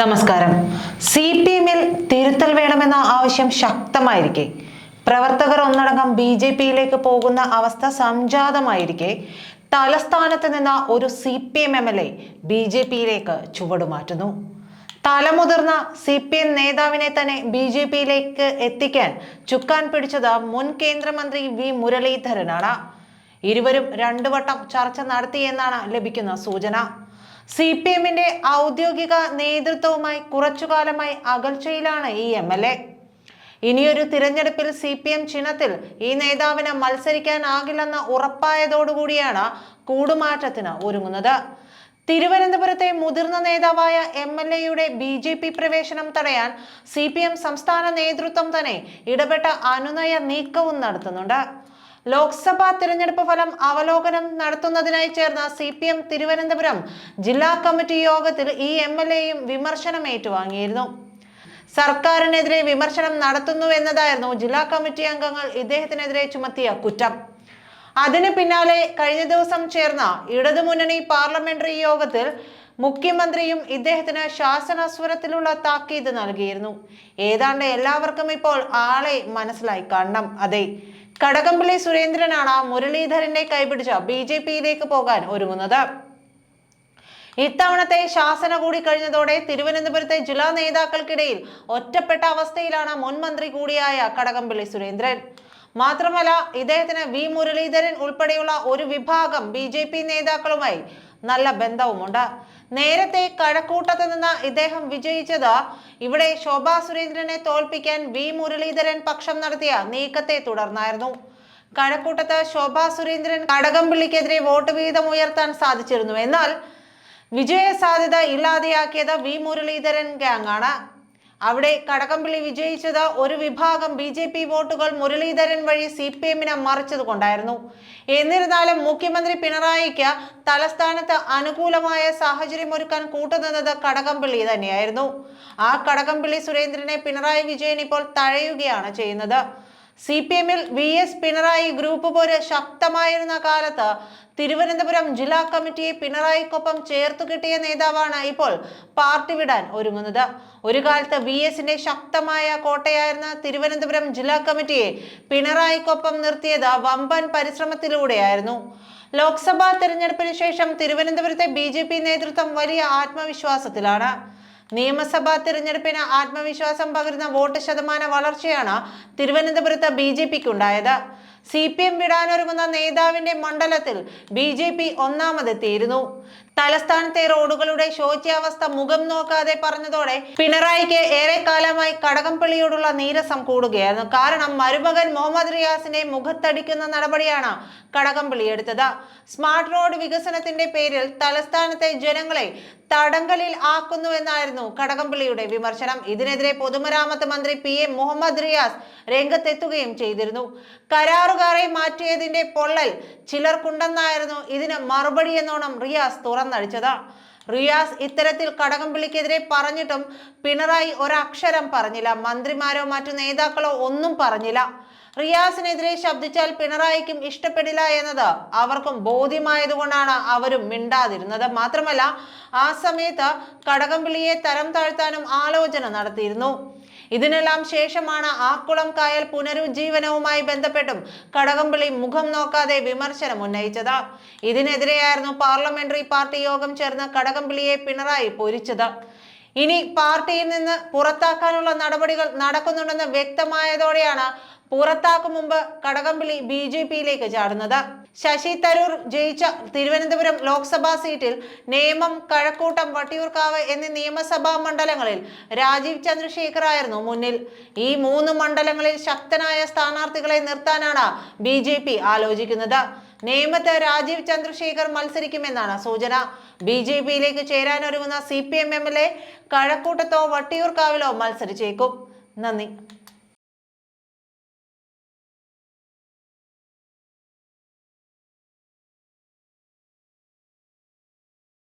നമസ്കാരം. C P എമ്മിൽ തിരുത്തൽ വേണമെന്ന ആവശ്യം ശക്തമായിരിക്കെ. പ്രവർത്തകർ ഒന്നടങ്കം ബി ജെ പിയിലേക്ക് പോകുന്ന അവസ്ഥ സംജാതമായിരിക്കെ. തലസ്ഥാനത്ത് നിന്ന് ഒരു C P M M L A B J പിയിലേക്ക് ചുവടുമാറ്റുന്നു തലമുതിർന്ന സി പി എം നേതാവിനെ തന്നെ ബി ജെ പിയിലേക്ക് എത്തിക്കാൻ ചുക്കാൻ പിടിച്ചത് മുൻ കേന്ദ്രമന്ത്രി വി മുരളീധരനാണ്. ഇരുവരും രണ്ടു വട്ടം ചർച്ച നടത്തിയെന്നാണ് ലഭിക്കുന്ന സൂചന. സി പി എമ്മിന്റെ ഔദ്യോഗിക നേതൃത്വവുമായി കുറച്ചുകാലമായി അകൽച്ചയിലാണ് ഈ എം എൽ എ. ഇനിയൊരു തിരഞ്ഞെടുപ്പിൽ സി പി എം ചിഹ്നത്തിൽ ഈ നേതാവിന് മത്സരിക്കാനാകില്ലെന്ന് ഉറപ്പായതോടുകൂടിയാണ് കൂടുമാറ്റത്തിന് ഒരുങ്ങുന്നത്. തിരുവനന്തപുരത്തെ മുതിർന്ന നേതാവായ എം എൽ എയുടെ ബി ജെ പി പ്രവേശനം തടയാൻ സി പി എം സംസ്ഥാന നേതൃത്വം തന്നെ ഇടപെട്ട അനുനയ നീക്കവും നടത്തുന്നുണ്ട്. ലോക്സഭാ തിരഞ്ഞെടുപ്പ് ഫലം അവലോകനം നടത്തുന്നതിനായി ചേർന്ന സി പി എം തിരുവനന്തപുരം ജില്ലാ കമ്മിറ്റി യോഗത്തിൽ ഈ എം എൽ എയും വിമർശനം ഏറ്റുവാങ്ങിയിരുന്നു സർക്കാരിനെതിരെ വിമർശനം നടത്തുന്നു എന്നതായിരുന്നു ജില്ലാ കമ്മിറ്റി അംഗങ്ങൾ ഇദ്ദേഹത്തിനെതിരെ ചുമത്തിയ കുറ്റം. അതിന് പിന്നാലെ കഴിഞ്ഞ ദിവസം ചേർന്ന ഇടതുമുന്നണി പാർലമെന്ററി യോഗത്തിൽ മുഖ്യമന്ത്രിയും ഇദ്ദേഹത്തിന് ശാസനസ്വരത്തിലുള്ള താക്കീത് നൽകിയിരുന്നു. ഏതാണ്ട് എല്ലാവർക്കും ഇപ്പോൾ ആളെ മനസ്സിലായി കാണണം. അതെ കടകംപള്ളി സുരേന്ദ്രനാണ് മുരളീധരനെ കൈപിടിച്ച് ബി ജെ പിയിലേക്ക് പോകാൻ ഒരുങ്ങുന്നത്. ഇത്തവണത്തെ ശാസന കൂടി കഴിഞ്ഞതോടെ തിരുവനന്തപുരത്തെ ജില്ലാ നേതാക്കൾക്കിടയിൽ ഒറ്റപ്പെട്ട അവസ്ഥയിലാണ് മുൻ മന്ത്രി കൂടിയായ കടകംപള്ളി സുരേന്ദ്രൻ. മാത്രമല്ല ഇദ്ദേഹത്തിന് വി മുരളീധരൻ ഉൾപ്പെടെയുള്ള ഒരു വിഭാഗം ബി നേതാക്കളുമായി നല്ല ബന്ധവുമുണ്ട്. നേരത്തെ കഴക്കൂട്ടത്ത് നിന്ന് ഇദ്ദേഹം വിജയിച്ചത്. ഇവിടെ ശോഭാ സുരേന്ദ്രനെ തോൽപ്പിക്കാൻ വി. മുരളീധരൻ പക്ഷം നടത്തിയ നീക്കത്തെ തുടർന്നായിരുന്നു. കഴക്കൂട്ടത്ത് ശോഭാ സുരേന്ദ്രൻ കടകംപള്ളിക്കെതിരെ വോട്ട് വീതം ഉയർത്താൻ സാധിച്ചിരുന്നു. എന്നാൽ വിജയ സാധ്യത ഇല്ലാതെയാക്കിയത് വി. മുരളീധരൻ ഗ്യാങ്ങാണ്. അവിടെ കടകംപള്ളി വിജയിച്ചത് ഒരു വിഭാഗം ബി ജെ പി വോട്ടുകൾ മുരളീധരൻ വഴി സി പി എമ്മിനെ മറിച്ചത് കൊണ്ടായിരുന്നു. എന്നിരുന്നാലും മുഖ്യമന്ത്രി പിണറായിക്ക് തലസ്ഥാനത്ത് അനുകൂലമായ സാഹചര്യം ഒരുക്കാൻ കൂട്ടുനിന്നത് കടകംപള്ളി തന്നെയായിരുന്നു. ആ കടകംപള്ളി സുരേന്ദ്രനെ പിണറായി വിജയൻ ഇപ്പോൾ തഴയുകയാണ് ചെയ്യുന്നത്. സി പി എമ്മിൽ വി എസ് പിണറായി ഗ്രൂപ്പ് പോലെ ശക്തമായിരുന്ന കാലത്ത് തിരുവനന്തപുരം ജില്ലാ കമ്മിറ്റിയെ പിണറായിക്കൊപ്പം ചേർത്തു കിട്ടിയ നേതാവാണ് ഇപ്പോൾ പാർട്ടി വിടാൻ ഒരുങ്ങുന്നത്. ഒരു കാലത്ത് വി എസിന്റെ ശക്തമായ കോട്ടയായിരുന്ന തിരുവനന്തപുരം ജില്ലാ കമ്മിറ്റിയെ പിണറായിക്കൊപ്പം നിർത്തിയത് വമ്പൻ പരിശ്രമത്തിലൂടെയായിരുന്നു. ലോക്സഭാ തെരഞ്ഞെടുപ്പിന് ശേഷം തിരുവനന്തപുരത്തെ ബി നേതൃത്വം വലിയ ആത്മവിശ്വാസത്തിലാണ്. നിയമസഭാ തിരഞ്ഞെടുപ്പിന് ആത്മവിശ്വാസം പകരുന്ന വോട്ട് ശതമാന വളർച്ചയാണ് തിരുവനന്തപുരത്ത് ബി ജെ പിക്ക് ഉണ്ടായത് സി പി എം വിടാനൊരുങ്ങുന്ന നേതാവിന്റെ മണ്ഡലത്തിൽ ബി ജെ പി ഒന്നാമതെത്തിയിരുന്നു. തലസ്ഥാനത്തെ റോഡുകളുടെ ശോച്യാവസ്ഥ മുഖം നോക്കാതെ പറഞ്ഞതോടെ പിണറായിക്ക് ഏറെക്കാലമായി കടകംപള്ളിയോടുള്ള നീരസം കൂടുകയായിരുന്നു. കാരണം മരുമകൻ മുഹമ്മദ് റിയാസിനെ മുഖത്തടിക്കുന്ന നടപടിയാണ് കടകംപള്ളി എടുത്തത്. സ്മാർട്ട് റോഡ് വികസനത്തിന്റെ പേരിൽ തലസ്ഥാനത്തെ ജനങ്ങളെ തടങ്കലിൽ ആക്കുന്നുവെന്നായിരുന്നു കടകംപള്ളിയുടെ വിമർശനം. ഇതിനെതിരെ പൊതുമരാമത്ത് മന്ത്രി പി എം മുഹമ്മദ് റിയാസ് രംഗത്തെത്തുകയും ചെയ്തിരുന്നു. കരാറുകാരെ മാറ്റിയതിന്റെ പൊള്ളൽ ചിലർക്കുണ്ടെന്നായിരുന്നു ഇതിന് മറുപടി എന്നോണം റിയാസ് തുറന്നടിച്ചത്. റിയാസ് ഇത്തരത്തിൽ കടകംപള്ളിക്കെതിരെ പറഞ്ഞിട്ടും പിണറായി ഒരക്ഷരം പറഞ്ഞില്ല. മന്ത്രിമാരോ മറ്റു നേതാക്കളോ ഒന്നും പറഞ്ഞില്ല. റിയാസിനെതിരെ ശബ്ദിച്ചാൽ പിണറായിക്കും ഇഷ്ടപ്പെടില്ല എന്നത് അവർക്കും ബോധ്യമായതുകൊണ്ടാണ് അവരും മിണ്ടാതിരുന്നത്. മാത്രമല്ല ആ സമയത്ത് കടകംപിള്ളിയെ തരം താഴ്ത്താനും ആലോചന നടത്തിയിരുന്നു. ഇതിനെല്ലാം ശേഷമാണ് ആക്കുളം കായൽ പുനരുജ്ജീവനവുമായി ബന്ധപ്പെട്ടും കടകംപള്ളി മുഖം നോക്കാതെ വിമർശനം ഉന്നയിച്ചത്. ഇതിനെതിരെയായിരുന്നു പാർലമെന്ററി പാർട്ടി യോഗം ചേർന്ന് കടകംപള്ളിയെ പിണറായി പൊരിച്ചത്. ഇനി പാർട്ടിയിൽ നിന്ന് പുറത്താക്കാനുള്ള നടപടികൾ നടക്കുന്നുണ്ടെന്ന് വ്യക്തമായതോടെയാണ് പുറത്താക്കും മുമ്പ് കടകംപള്ളി ബി ജെ പിയിലേക്ക് ചാടുന്നത്. ശശി തരൂർ ജയിച്ച തിരുവനന്തപുരം ലോക്സഭാ സീറ്റിൽ നേമം കഴക്കൂട്ടം വട്ടിയൂർക്കാവ് എന്നീ നിയമസഭാ മണ്ഡലങ്ങളിൽ രാജീവ് ചന്ദ്രശേഖർ ആയിരുന്നു മുന്നിൽ. ഈ മൂന്ന് മണ്ഡലങ്ങളിൽ ശക്തനായ സ്ഥാനാർത്ഥികളെ നിർത്താനാണ് ബി ജെ പി ആലോചിക്കുന്നത്. നേമത്ത് രാജീവ് ചന്ദ്രശേഖർ മത്സരിക്കുമെന്നാണ് സൂചന. ബി ജെ പിയിലേക്ക് ചേരാനൊരുങ്ങുന്ന C P M M L A കഴക്കൂട്ടത്തോ വട്ടിയൂർക്കാവിലോ മത്സരിച്ചേക്കും. നന്ദി.